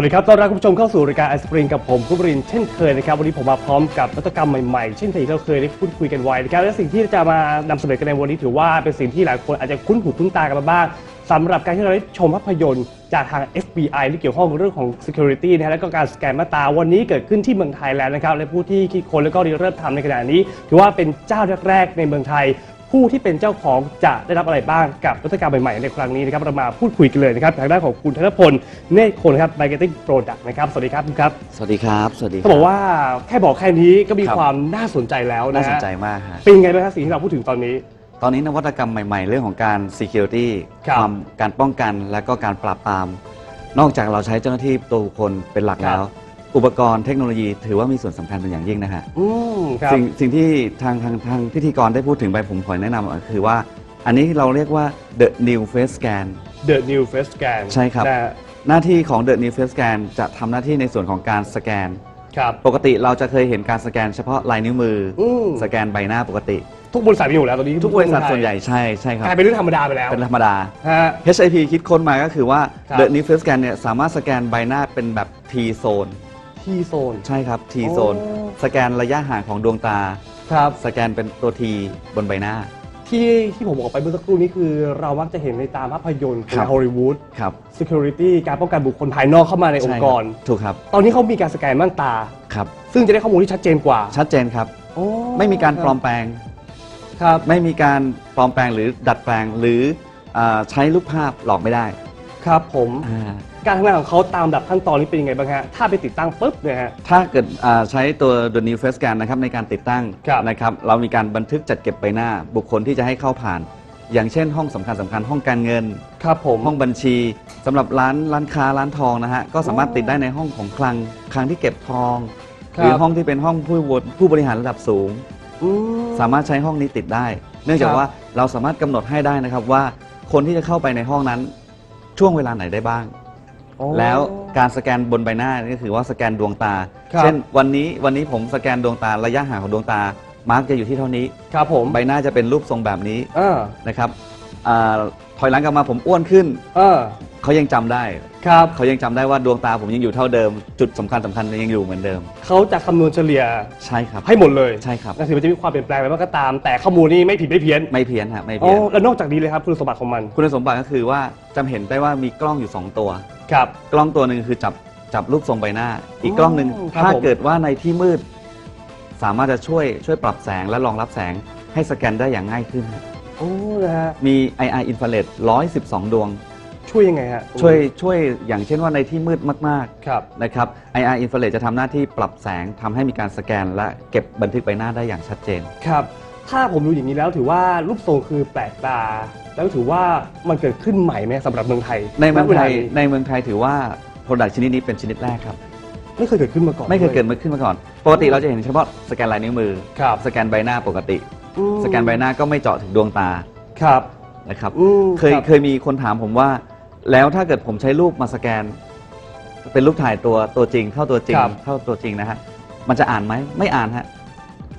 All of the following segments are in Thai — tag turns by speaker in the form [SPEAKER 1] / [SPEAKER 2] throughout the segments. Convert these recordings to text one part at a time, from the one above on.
[SPEAKER 1] วัสดีครับ ต้อนรับคุณผู้ชมเข้าสู่รายการไอสปริงกับผมคุณบรินทร์เช่นเคยนะครับ วันนี้ผมมาพร้อมกับนวัตกรรมใหม่ๆ เช่นที่เราเคยได้พูดคุยกันไว้นะครับ และสิ่งที่จะมานำเสนอกันในวันนี้ถือว่าเป็นสิ่งที่หลายคนอาจจะคุ้นหูคุ้นตากันมาบ้างสำหรับการที่เราได้ชมภาพยนตร์จากทาง FBI ที่เกี่ยวข้องกับเรื่องของ security นะฮะและก็การสแกนมาตาวันนี้เกิดขึ้นที่เมืองไทยแล้วนะครับ และผู้ที่คิดค้นและก็ริเริ่มทำในขณะนี้ ถือว่าเป็นเจ้าแรกๆในเมืองไทย ผู้ที่เป็นเจ้าของจะได้รับอะไรบ้างกับนวัตกรรมใหม่ๆในครั้งนี้นะครับเรามาพูดคุยกันเลยนะครับทางด้านของคุณธนพลเนตรคนครับ Marketing Product นะครับสวัสดีครับคุณครับ
[SPEAKER 2] สวัสดีครับสวัสดี
[SPEAKER 1] เขาบอกว่าแค่บอกแค่นี้ก็มี
[SPEAKER 2] ครับ
[SPEAKER 1] ความน่าสนใจแล้วนะ
[SPEAKER 2] น่าสน
[SPEAKER 1] ฮะ
[SPEAKER 2] ใจมากฮะ
[SPEAKER 1] เป็นยังไงบ้างครับสิ่งที่เราพูดถึงตอนนี้
[SPEAKER 2] ตอนนี้นวัตกรรมใหม่ ๆ เรื่องของการ security
[SPEAKER 1] ครับ
[SPEAKER 2] ความการป้องกันและก็การปราบปราม นอกจากเราใช้เจ้าหน้าที่ตัวบุคคลเป็นหลัก
[SPEAKER 1] ครับ
[SPEAKER 2] แล้ว อุปกรณ์เทคโนโลยี ถือว่ามีส่วนสำคัญเป็นอย่างยิ่งนะฮะ
[SPEAKER 1] อืมครับ
[SPEAKER 2] สิ่งสิ่งที่ทางทางทางพิธีกรได้พูดถึงไปผมขอแนะนำก็คือว่า อันนี้เราเรียกว่า the new face scan
[SPEAKER 1] The New Face Scan
[SPEAKER 2] ใช่ครับ
[SPEAKER 1] นะฮะ
[SPEAKER 2] หน้าที่ของ the new face scan จะทำหน้าที่ในส่วนของการสแกน
[SPEAKER 1] ครับ
[SPEAKER 2] ปกติเราจะเคยเห็นการสแกนเฉพาะลายนิ้วมืออ
[SPEAKER 1] ม
[SPEAKER 2] สแกนใบหน้าปกติ
[SPEAKER 1] ทุกบริษัทมีอยู่แล้วตอนนี้
[SPEAKER 2] ทุกบริษัทส่วนใหญ่ใช่ใช่ครับ
[SPEAKER 1] กลายเป็นเรื่องธรรมดาไปแล้ว
[SPEAKER 2] เป็นธรรมดา
[SPEAKER 1] ฮะ
[SPEAKER 2] HIP คิดค้นมาก็คือว่า
[SPEAKER 1] ครับ
[SPEAKER 2] The New Face Scan เนี่ยสามารถสแกนใบหน้าเป็นแบบ T zone
[SPEAKER 1] ที่โซน
[SPEAKER 2] ใช่ครับ T zone
[SPEAKER 1] โอ้
[SPEAKER 2] สแกนระยะห่างของดวงตา
[SPEAKER 1] ครับ
[SPEAKER 2] สแกนเป็นตัว T บนใบหน้า
[SPEAKER 1] ที่ที่ผมบอกไปเมื่อสักครู่นี้คือเรามักจะเห็นในตามภาพยนตร์ข
[SPEAKER 2] ครั
[SPEAKER 1] อง
[SPEAKER 2] บ
[SPEAKER 1] ฮอลลีวูด
[SPEAKER 2] ครับ
[SPEAKER 1] security การป้องกันบุคคลภายนอกเข้ามาในองค์กร
[SPEAKER 2] ใช่คบถูกครับ
[SPEAKER 1] ตอนนี้เขามีการสแกนม่านตา
[SPEAKER 2] ครับ
[SPEAKER 1] ซึ่งจะได้ข้อมูลที่ชัดเจนกว่า
[SPEAKER 2] ชัดเจนครับ
[SPEAKER 1] โอ้
[SPEAKER 2] ไม่มีการปลอมแปลง
[SPEAKER 1] ครับ
[SPEAKER 2] ไม่มีการปลอมแปลงหรือดัดแปลงหรืออาใช้รูปภาพหลอกไม่ได้
[SPEAKER 1] ครับผม
[SPEAKER 2] อ่า
[SPEAKER 1] การทำงานของเขาตามแบบขั้นตอนนี้เป็นยังไงบ้างฮะ ถ้าไปติดตั้งปุ๊บเนี่ยฮะ
[SPEAKER 2] ถ้าเกิดอ่าใช้ตัว The New Face Scan นะครับในการติดตั้ง
[SPEAKER 1] ครับ
[SPEAKER 2] นะครับเรามีการบันทึกจัดเก็บใบหน้า บุคคลที่จะให้เข้าผ่าน อย่างเช่นห้องสำคัญสำคัญห้องการเงิน
[SPEAKER 1] ครับผม
[SPEAKER 2] ห้องบัญชีสำหรับร้านร้านค้าร้านทองนะฮะก็สามารถ
[SPEAKER 1] โอ้
[SPEAKER 2] ติดได้ในห้องของคลังคลังที่เก็บทอง
[SPEAKER 1] ครับ
[SPEAKER 2] หรือห้องที่เป็นห้องผู้บริผู้บริหารระดับสูง
[SPEAKER 1] อืม
[SPEAKER 2] สามารถใช้ห้องนี้ติดได้ เนื่องจาก
[SPEAKER 1] ครับ
[SPEAKER 2] ว่าเราสามารถกำหนดให้ได้นะครับว่า คนที่จะเข้าไปในห้องนั้น ช่วงเวลาไหนได้บ้าง
[SPEAKER 1] โอ้
[SPEAKER 2] แล้วการสแกนบนใบหน้านี่ก็คือว่าสแกนดวงตา
[SPEAKER 1] ครับ
[SPEAKER 2] เช่นวันนี้วันนี้ผมสแกนดวงตาระยะห่างของดวงตา มาร์กจะอยู่ที่เท่านี้
[SPEAKER 1] ครับผม
[SPEAKER 2] ใบหน้าจะเป็นรูปทรงแบบนี้
[SPEAKER 1] เออ
[SPEAKER 2] นะครับอา ถอยหลังกลับมาผมอ้วนขึ้น
[SPEAKER 1] เออ
[SPEAKER 2] เขายังจำได้
[SPEAKER 1] ครับ
[SPEAKER 2] เขายังจำได้ว่าดวงตาผมยังอยู่เท่าเดิม จุดสำคัญสำคัญยังอยู่เหมือนเดิม
[SPEAKER 1] เขาจะคำนวณเฉลี่ย
[SPEAKER 2] ใช่ครับ
[SPEAKER 1] ให้หมดเลย
[SPEAKER 2] ใช่ครับ
[SPEAKER 1] นะถึงมันจะมีความเปลี่ยนแปลงไปบ้างก็ตาม แต่ข้อมูลนี่ไม่ผิดไม่เพี้ยน
[SPEAKER 2] ไม่เพี้ยนฮะไม่
[SPEAKER 1] โอ้
[SPEAKER 2] เพี้ยน
[SPEAKER 1] แล้วนอกจากนี้เลยครับคุณสมบัติของมัน
[SPEAKER 2] คุณสมบัติก็คือว่าจำเห็นได้ว่ามีกล้องอยู่ 2 ตัว
[SPEAKER 1] ครับ
[SPEAKER 2] กล้องตัวหนึ่งคือจับจับรูปทรงใบหน้า อีกกล้องหนึ่ง
[SPEAKER 1] อ๋อครับ
[SPEAKER 2] ถ้า
[SPEAKER 1] ผม
[SPEAKER 2] เกิดว่าในที่มืด สามารถจะช่วยช่วยปรับแสงและรองรับแสงให้สแกนได้อย่างง่ายขึ้นฮะ
[SPEAKER 1] โอ้นะฮะ
[SPEAKER 2] มี IR infrared 112 ดวง
[SPEAKER 1] ช่วยยังไงฮะ
[SPEAKER 2] ช่วยช่วยอย่างเช่นว่าในที่มืดมาก
[SPEAKER 1] ครับ
[SPEAKER 2] ๆนะครับ IR infrared จะทำหน้าที่ปรับแสงทำให้มีการสแกนและเก็บบันทึกใบหน้าได้อย่างชัดเจน
[SPEAKER 1] ครับ ถ้าผมดูอย่างนี้แล้วถือว่ารูปทรงคือแปลกตา แล้วถือว่ามันเกิดขึ้นใหม่ไหมสำหรับเมืองไทย
[SPEAKER 2] ในเมืองไทย
[SPEAKER 1] ณวลา
[SPEAKER 2] ในเมืองไทยถือว่า Product ชนิดนี้เป็นชนิดแรกครับ
[SPEAKER 1] ไม่เคยเกิดขึ้นมาก่อน
[SPEAKER 2] ไม่เคยเกิดมาขึ้นมาก่อน ปกติเราจะเห็นเฉพาะสแกนลายนิ้วมือ
[SPEAKER 1] ครับ
[SPEAKER 2] สแกนใบหน้าปกติ
[SPEAKER 1] อืม
[SPEAKER 2] สแกนใบหน้าก็ไม่เจาะถึงดวงตา
[SPEAKER 1] ครับ
[SPEAKER 2] นะครับ
[SPEAKER 1] อืม
[SPEAKER 2] เคย
[SPEAKER 1] รับ
[SPEAKER 2] เคยมีคนถามผมว่า แล้วถ้าเกิดผมใช้รูปมาสแกน เป็นรูปถ่ายตัวตัวจริง เข้าตัวจริง
[SPEAKER 1] ครับ
[SPEAKER 2] เข้าตัวจริงนะฮะมันจะอ่านไหมไม่อ่านฮะ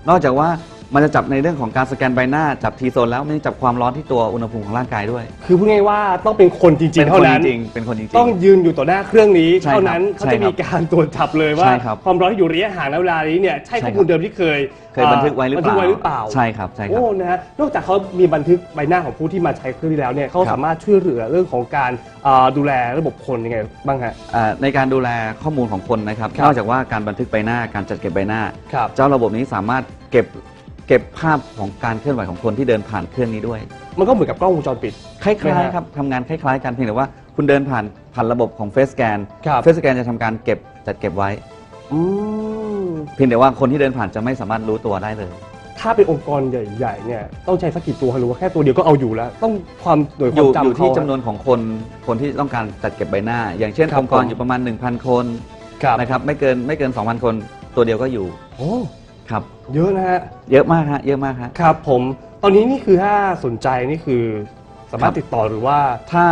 [SPEAKER 2] นอกจากว่า มันจะจับในเรื่องของการสแกนใบหน้าจับทีโซนแล้วมันยังจับความร้อนที่ตัวอุณหภูมิของร่างกายด้วย
[SPEAKER 1] คือพูดง่ายๆว่าต้องเป็นคนจริง
[SPEAKER 2] เป็
[SPEAKER 1] ๆ
[SPEAKER 2] น
[SPEAKER 1] เท่า
[SPEAKER 2] คน
[SPEAKER 1] นั้น
[SPEAKER 2] จริงๆเป็นคนจริง
[SPEAKER 1] ต้องยืนอยู่ต่อหน้าเครื่องนี้
[SPEAKER 2] ใช่ครับ
[SPEAKER 1] เท่านั้นเขา
[SPEAKER 2] ใช่
[SPEAKER 1] จะ
[SPEAKER 2] ครั
[SPEAKER 1] มี
[SPEAKER 2] บ
[SPEAKER 1] การตรวจจับเลยว่า
[SPEAKER 2] ใช่ครับ
[SPEAKER 1] ความร้อนที่อยู่ระยะห่างในเวลานี้เนี่ยใช่
[SPEAKER 2] ใช่
[SPEAKER 1] ข้อ
[SPEAKER 2] ครับ
[SPEAKER 1] มูลเดิมที่เคย
[SPEAKER 2] เคยบันทึกไว้หรือ
[SPEAKER 1] บัน
[SPEAKER 2] เป
[SPEAKER 1] ทึก
[SPEAKER 2] ล่า
[SPEAKER 1] ไว้หรือเปล่า
[SPEAKER 2] ใช่ครับใช่ครับ
[SPEAKER 1] โอ้ นะฮะ นอกจากเขามีบันทึกใบหน้าของผู้ที่มาใช้เครื่องนี้แล้วเนี่ยเขา
[SPEAKER 2] ครับ
[SPEAKER 1] สามารถช่วยเหลือเรื่องของการอ่าดูแลระบบคนยังไงบ้างฮะ
[SPEAKER 2] อ่าในการดูแลข้อมูลของคนนะครับ
[SPEAKER 1] ครับ
[SPEAKER 2] นอกจากว่าการบันทึกใบหน้าการจัดเก็บใบหน้า
[SPEAKER 1] ครับ
[SPEAKER 2] เจ้าระบบนี้สามารถเก็บ เก็บภาพของการเคลื่อนไหวของคนที่เดินผ่านเครื่องนี้ด้วย
[SPEAKER 1] มันก็เหมือนกับกล้องวงจรปิด
[SPEAKER 2] คล้า
[SPEAKER 1] นะ
[SPEAKER 2] ย
[SPEAKER 1] ฮะ
[SPEAKER 2] ๆครับทำงานคล้ายๆกันเพียงแต่ว่าคุณเดินผ่านผ่านระบบของเฟสแกน
[SPEAKER 1] ครับ
[SPEAKER 2] เฟสแกนจะทำการเก็บจัดเก็บไว้
[SPEAKER 1] อืม
[SPEAKER 2] เพียงแต่ว่าคนที่เดินผ่านจะไม่สามารถรู้ตัวได้เลย
[SPEAKER 1] ถ้าเป็นองค์กรใหญ่ๆเนี่ยต้องใช้สักกี่ตัวหรือว่าแค่ตัวเดียวก็เอาอยู่แล้ว ต้องความหน่วยค
[SPEAKER 2] อ
[SPEAKER 1] วาม
[SPEAKER 2] ยู่
[SPEAKER 1] จำ
[SPEAKER 2] อยู่ที่
[SPEAKER 1] เขา
[SPEAKER 2] จำนวนของคนคนที่ต้องการจัดเก็บใบหน้า อย่างเช่น
[SPEAKER 1] ครับ
[SPEAKER 2] องค์กร
[SPEAKER 1] ผม
[SPEAKER 2] อยู่ประมาณ 1,000 คน
[SPEAKER 1] ครับ
[SPEAKER 2] นะครับไม่เกินไม่เกิน 2,000 คนตัวเดียวก็อยู่
[SPEAKER 1] โอ้
[SPEAKER 2] ครับ
[SPEAKER 1] เยอะนะฮะ
[SPEAKER 2] เยอะมากฮะเยอะมากฮะ
[SPEAKER 1] ครับผมตอนนี้นี่คือถ้าสนใจนี่คือสามารถ
[SPEAKER 2] ครับ
[SPEAKER 1] ติดต่อหรือว่า
[SPEAKER 2] ถ้า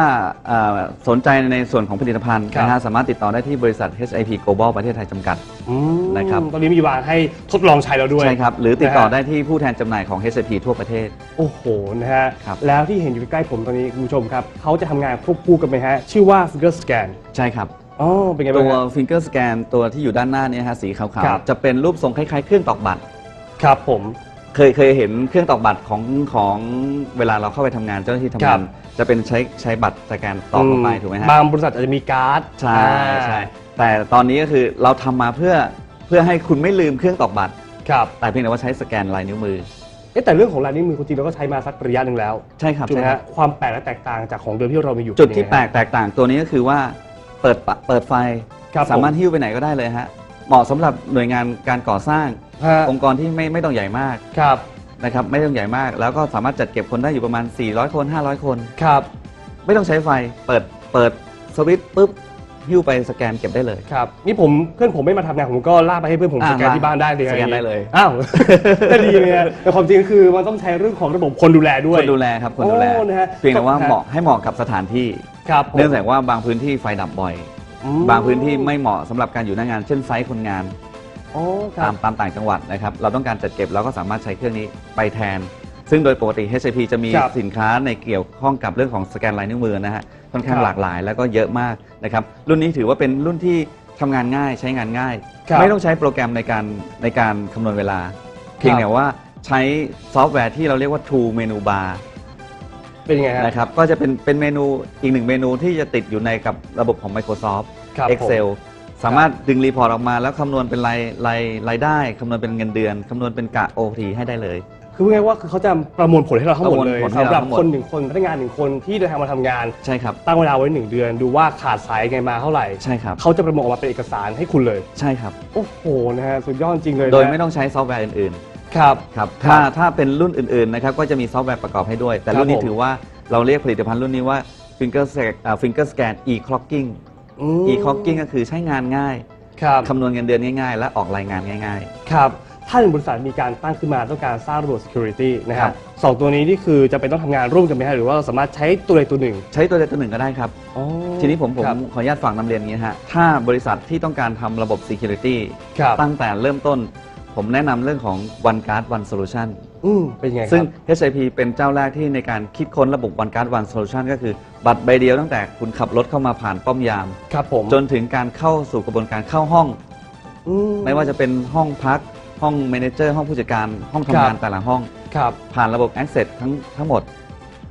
[SPEAKER 2] เอ่อสนใจในส่วนของผลิตภัณฑ์
[SPEAKER 1] ครับ
[SPEAKER 2] นะฮะสามารถติดต่อได้ที่บริษัท HIP Global ประเทศไทยจำกัด
[SPEAKER 1] อืม
[SPEAKER 2] นะครับ
[SPEAKER 1] ตอนนี้มีวางให้ทดลองใช้แล้วด้วย
[SPEAKER 2] ใช่ครับ หรือติดต่อ
[SPEAKER 1] นะฮะ
[SPEAKER 2] ได้ที่ผู้แทนจำหน่ายของ HIP ทั่วประเทศ
[SPEAKER 1] โอ้โหนะฮะ
[SPEAKER 2] ครับ
[SPEAKER 1] แล้วที่เห็นอยู่ใกล้ๆผมตอนนี้คุณผู้ชมครับเขาจะทำงานควบคู่กันไหมฮะชื่อว่า Finger Scan
[SPEAKER 2] ใช่ครับ
[SPEAKER 1] อ๋อเป็นไง
[SPEAKER 2] ตั
[SPEAKER 1] บ้าง
[SPEAKER 2] ว
[SPEAKER 1] ครับ
[SPEAKER 2] finger scan ตัวที่อยู่ด้านหน้าเนี่ยฮะสีขาว
[SPEAKER 1] ครับ
[SPEAKER 2] ๆ จะเป็นรูปทรงคล้ายๆ เครื่องตอกบัตร
[SPEAKER 1] ครับผม
[SPEAKER 2] เคยเคยเห็นเครื่องตอกบัตรของของเวลาเราเข้าไปทำงานเจ้าหน้าที่ทำ
[SPEAKER 1] ครั
[SPEAKER 2] งาน
[SPEAKER 1] บ
[SPEAKER 2] จะเป็นใช้ใช้บัตรสแกนตอกเข้าไปถูกไหมฮะ
[SPEAKER 1] บางบริษัทอาจจะมีการ์ด
[SPEAKER 2] ใช่
[SPEAKER 1] อ่า
[SPEAKER 2] ใช่แต่ตอนนี้ก็คือเราทำมาเพื่อเพื่อให้คุณไม่ลืมเครื่องตอกบัตร
[SPEAKER 1] ครับ
[SPEAKER 2] แต่เพียงแต่ว่าใช้สแกนลายนิ้วมือ
[SPEAKER 1] เอ๊ะแต่เรื่องของลายนิ้วมือคุณจริงเราก็ใช้มาสักระยะหนึ่งแล้ว
[SPEAKER 2] ใช่ครับ
[SPEAKER 1] ถูกไหม
[SPEAKER 2] ใช่ครั
[SPEAKER 1] ฮะ
[SPEAKER 2] บ
[SPEAKER 1] ความแปลกและแตกต่างจากของเดิมที่เรามีอยู่
[SPEAKER 2] จุดที่
[SPEAKER 1] เป็น
[SPEAKER 2] แปล
[SPEAKER 1] ยังไง
[SPEAKER 2] กแตกต่างตัวนี้ก็คือว่า เปิดปะเปิดไฟ
[SPEAKER 1] ครับ
[SPEAKER 2] สามารถ
[SPEAKER 1] ผ
[SPEAKER 2] หิ้วไปไหนก็ได้เลยฮะ เหมาะสำหรับหน่วยงานการก่อสร้าง
[SPEAKER 1] ฮะ
[SPEAKER 2] องค์กรที่ไม่ไม่ต้องใหญ่มาก
[SPEAKER 1] ครับ
[SPEAKER 2] นะครับ ไม่ต้องใหญ่มาก แล้วก็สามารถจัดเก็บคนได้อยู่ประมาณ 400 คน 500 คน
[SPEAKER 1] ครับ
[SPEAKER 2] ไม่ต้องใช้ไฟ เปิดเปิดสวิตช์ปุ๊บหิ้วไปสแกนเก็บได้เลย
[SPEAKER 1] ครับ นี่ผมเพื่อนผมไม่มาทำงานผมก็ลากไปให้เพื่อนผม
[SPEAKER 2] อ่า
[SPEAKER 1] สแกนที่บ้านได้เลย
[SPEAKER 2] สแกนได้เลย
[SPEAKER 1] อ้าว ก็ดีเลยนะแต่ความจริงคือมันต้องใช้เรื่องของระบบคนดูแลด้วย
[SPEAKER 2] คนดูแลครับคนดูแล
[SPEAKER 1] โอ้นะฮะ
[SPEAKER 2] เพียงแต่ว่า
[SPEAKER 1] ฮะ
[SPEAKER 2] เหมาะให้เหมาะกับสถานที่
[SPEAKER 1] ครับผม
[SPEAKER 2] เนื่องจากว่าบางพื้นที่ไฟดับบ่อย
[SPEAKER 1] อืม
[SPEAKER 2] บางพื้นที่ไม่เหมาะสำหรับการอยู่หน้างาน เช่นไซต์คนงาน
[SPEAKER 1] อ๋อค
[SPEAKER 2] ตา
[SPEAKER 1] รั
[SPEAKER 2] ม
[SPEAKER 1] บ
[SPEAKER 2] ตามต่างจังหวัดนะครับ เราต้องการจัดเก็บเราก็สามารถใช้เครื่องนี้ไปแทน ซึ่งโดยปกติ HAP จะมี
[SPEAKER 1] ครับ
[SPEAKER 2] สินค้าในเกี่ยวข้องกับเรื่องของสแกนลายนิ้วมือนะฮะค่อนข้าง
[SPEAKER 1] ครับ
[SPEAKER 2] หลากหลายแล้วก็เยอะมากนะครับ รุ่นนี้ถือว่าเป็นรุ่นที่ทำงานง่ายใช้งานง่าย
[SPEAKER 1] ครับ
[SPEAKER 2] ไม่ต้องใช้โปรแกรมในการในการคำนวณเวลา เพียงแต่ว่าใช้ซอฟต์แวร์ที่เราเรียกว่า Tool Menu Bar
[SPEAKER 1] เป็นยังไงฮะ
[SPEAKER 2] นะครับก็จะเป็นเป็นเมนูอีกหนึ่งเมนูที่จะติดอยู่ในกับระบบของ Microsoft
[SPEAKER 1] ครับผม
[SPEAKER 2] Excel สามารถดึงรีพอร์ตออกมาแล้วคำนวณเป็นรายรายรายได้คำนวณเป็นเงินเดือนคำนวณเป็นกะ OT ให้ได้เลย
[SPEAKER 1] คือพูดง่ายๆว่าคือเขาจะประมวลผลให้เราทั้งหมดเลย
[SPEAKER 2] ประมวลผลให้
[SPEAKER 1] สำหรับ
[SPEAKER 2] เราทั้งหมด
[SPEAKER 1] คนหนึ่งคนพนักงานหนึ่งคนที่เดินทางมาทำงาน
[SPEAKER 2] ใช่ครับ
[SPEAKER 1] ตั้งเวลาไว้หนึ่งเดือน ดูว่าขาดสายไงมาเท่าไหร่
[SPEAKER 2] ใช่ครับ
[SPEAKER 1] เขาจะประมวลออกมาเป็นเอกสารให้คุณเลย
[SPEAKER 2] ใช่ครับ
[SPEAKER 1] โอ้โหนะฮะสุดยอดจริงเลยนะ
[SPEAKER 2] โดยไม่ต้องใช้ซอฟต์แวร์อื่น
[SPEAKER 1] ครับ
[SPEAKER 2] ๆครับ
[SPEAKER 1] ครับ
[SPEAKER 2] ถ้าถ้าเป็นรุ่นอื่นๆนะครับก็จะมีซอฟต์แวร์ประกอบให้ด้วย แต่รุ่นนี้
[SPEAKER 1] ครับผม
[SPEAKER 2] ถือว่าเราเรียกผลิตภัณฑ์รุ่นนี้ว่า finger scan อ่า finger scan e clocking
[SPEAKER 1] ม
[SPEAKER 2] e clocking ก็คือใช้งานง่าย
[SPEAKER 1] ครับ
[SPEAKER 2] คำนวณเงินเดือนง่ายๆ และออกรายงานง่าย
[SPEAKER 1] ครับ ถ้าหนึ่งบริษัทมีการตั้งขึ้นมาต้องการสร้างระบบ security นะค
[SPEAKER 2] ครั
[SPEAKER 1] รับบสองตัวนี้นี่คือจะเป็นต้องทำงานร่วมกันไหมฮะหรือว่าเราสามารถใช้ตัวใดตัวหนึ่ง
[SPEAKER 2] ๆใช้ตัวใดตัวหนึ่งก็ได้ครับ
[SPEAKER 1] อ๋อ
[SPEAKER 2] ทีนี้ผมผม
[SPEAKER 1] ครับ
[SPEAKER 2] ขออนุญาตฝากนำเรียนอย่างนี้นะฮะ ถ้าบริษัทที่ต้องการทำระบบ Security
[SPEAKER 1] ครับ
[SPEAKER 2] ตั้งแต่เริ่มต้น ผมแนะนำเรื่องของ One Guard One Solution
[SPEAKER 1] อืมเป็นยังไงครับ
[SPEAKER 2] ซึ่ง HIP เป็นเจ้าแรกที่ในการคิดค้นระบบ One Guard One Solution ก็คือบัตรใบเดียวตั้งแต่คุณขับรถเข้ามาผ่านป้อมยาม
[SPEAKER 1] ครับผม
[SPEAKER 2] จนถึงการเข้าสู่กระบวนการเข้าห้อง
[SPEAKER 1] อื
[SPEAKER 2] ไม่ว่าจะเป็นห้องพัก ห้องเมเนเจอร์ ห้องผู้จัดการ ห้องทำงาน
[SPEAKER 1] ครับ
[SPEAKER 2] แต่ละห้อง
[SPEAKER 1] ครับ
[SPEAKER 2] ผ่านระบบ Access ทั้งทั้งหมด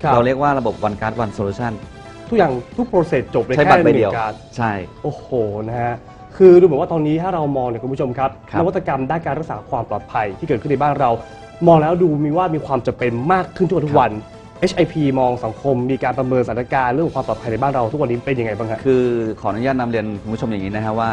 [SPEAKER 1] ครับ
[SPEAKER 2] เราเรียกว่าระบบ One Guard One Solution
[SPEAKER 1] ทุกอย่างทุกโปรเซสจบเลย
[SPEAKER 2] ใช้
[SPEAKER 1] แค่
[SPEAKER 2] บัตรใบ
[SPEAKER 1] ห
[SPEAKER 2] เดี
[SPEAKER 1] นึ่
[SPEAKER 2] ยว
[SPEAKER 1] งการ
[SPEAKER 2] ใช่
[SPEAKER 1] โอ้โหนะฮะ คือดูเหมือนว่าตอนนี้ถ้าเรามองเนี่ยคุณผู้ชมครับ
[SPEAKER 2] ครับ
[SPEAKER 1] นวัตกรรมด้านการรักษาความปลอดภัยที่เกิดขึ้นในบ้านเรา มองแล้วดูมีว่ามีความจำเป็นมากขึ้นทุกวันทุกวัน HIP มองสังคมมีการประเมินสถานการณ์เรื่องของความปลอดภัยในบ้านเราทุกวันนี้เป็นยังไงบ้างครับ
[SPEAKER 2] คือขออนุญาตนำเรียนคุณผู้ชมอย่างนี้นะครับว่า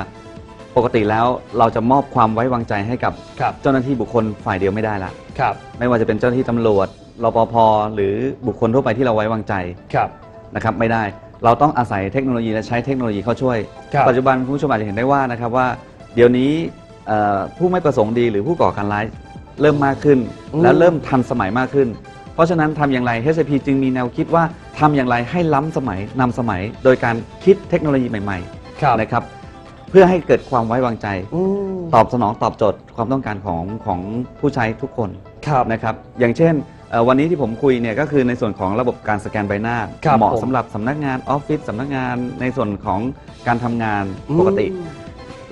[SPEAKER 2] ปกติแล้วเราจะมอบความไว้วางใจให้กับ
[SPEAKER 1] ครับ
[SPEAKER 2] เจ้าหน้าที่บุคคลฝ่ายเดียวไม่ได้ละ
[SPEAKER 1] ครับ
[SPEAKER 2] ไม่ว่าจะเป็นเจ้าหน้าที่ตำรวจรปภหรือบุคคลทั่วไปที่เราไว้วางใจ
[SPEAKER 1] ครับ
[SPEAKER 2] นะครับไม่ได้ เราต้องอาศัยเทคโนโลยีและใช้เทคโนโลยีเข้าช่วย
[SPEAKER 1] ครับ
[SPEAKER 2] ปัจจุบันคุณผู้ชมอาจจะเห็นได้ว่านะครับว่า เดี๋ยวนี้เอ่อผู้ไม่ประสงค์ดีหรือผู้ก่อการร้ายเริ่มมากขึ้น
[SPEAKER 1] อืม
[SPEAKER 2] และเริ่มทันสมัยมากขึ้น เพราะฉะนั้นทำอย่างไร HCP จึงมีแนวคิดว่าทำอย่างไรให้ล้ำสมัยนำสมัย โดยการคิดเทคโนโลยีใหม่
[SPEAKER 1] ครับ
[SPEAKER 2] ๆนะครับเพื่อให้เกิดความไว้วางใจ
[SPEAKER 1] อืม
[SPEAKER 2] ตอบสนองตอบโจทย์ความต้องการของของผู้ใช้ทุกคน
[SPEAKER 1] ครับ
[SPEAKER 2] นะครับอย่างเช่นเอ่อวันนี้ที่ผมคุยเนี่ยก็คือในส่วนของระบบการสแกนใบหน้า
[SPEAKER 1] ครับ
[SPEAKER 2] เหมาะ
[SPEAKER 1] ผม
[SPEAKER 2] สำหรับสำนักงานออฟฟิศสำนักงานในส่วนของการทำงานปกติ
[SPEAKER 1] อืม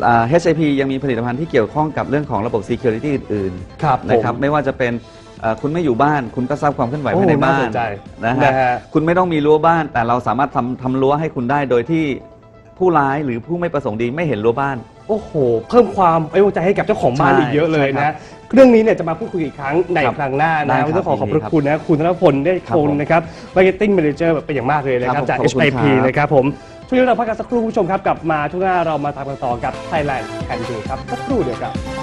[SPEAKER 2] อ่า HIP ยังมีผลิตภัณฑ์ที่เกี่ยวข้องกับเรื่องของระบบ Security อื่น
[SPEAKER 1] ครับ
[SPEAKER 2] ๆนะครับ
[SPEAKER 1] ผม
[SPEAKER 2] ไม่ว่าจะเป็นเอ่อคุณไม่อยู่บ้าน คุณก็ทราบความเคลื่อนไหว
[SPEAKER 1] โอ้
[SPEAKER 2] ภายในบ้า
[SPEAKER 1] น่าส
[SPEAKER 2] น
[SPEAKER 1] นใจ
[SPEAKER 2] นะ
[SPEAKER 1] นะ
[SPEAKER 2] ฮะ
[SPEAKER 1] ฮะ
[SPEAKER 2] คุณไม่ต้องมีรั้วบ้าน แต่เราสามารถทำทำรั้วให้คุณได้โดยที่ผู้ร้ายหรือผู้ไม่ประสงค์ดีไม่เห็นรั้วบ้าน
[SPEAKER 1] โอ้โห เพิ่มความไว้วางใจให้กับเจ้าของบ้าน
[SPEAKER 2] ใช่
[SPEAKER 1] อีกเยอะเลย
[SPEAKER 2] ใช่ครั
[SPEAKER 1] นะ
[SPEAKER 2] บ
[SPEAKER 1] เรื่องนี้เนี่ยจะมาพูดคุยอีกครั้งใน
[SPEAKER 2] ครับ
[SPEAKER 1] ครั้งหน้า
[SPEAKER 2] ได้
[SPEAKER 1] นะครับวันนี้ต้องขอขอบพระ
[SPEAKER 2] ยินดีครับ
[SPEAKER 1] คุณนะคุณธนพลได้
[SPEAKER 2] ครับ
[SPEAKER 1] ค
[SPEAKER 2] ผม
[SPEAKER 1] งนะครับ Marketing Manager เป็นอย่างมากเลยนะค
[SPEAKER 2] ครั
[SPEAKER 1] รับบจาก
[SPEAKER 2] ขอบคุณ
[SPEAKER 1] HIP
[SPEAKER 2] ครับ
[SPEAKER 1] นะครับผม ช่วงนี้เราพักกันสักครู่คุณผู้ชมครับ กลับมาช่วงหน้าเรามาตามกันต่อกับ Thailand แข่งดูครับสักครู่เดียวครับ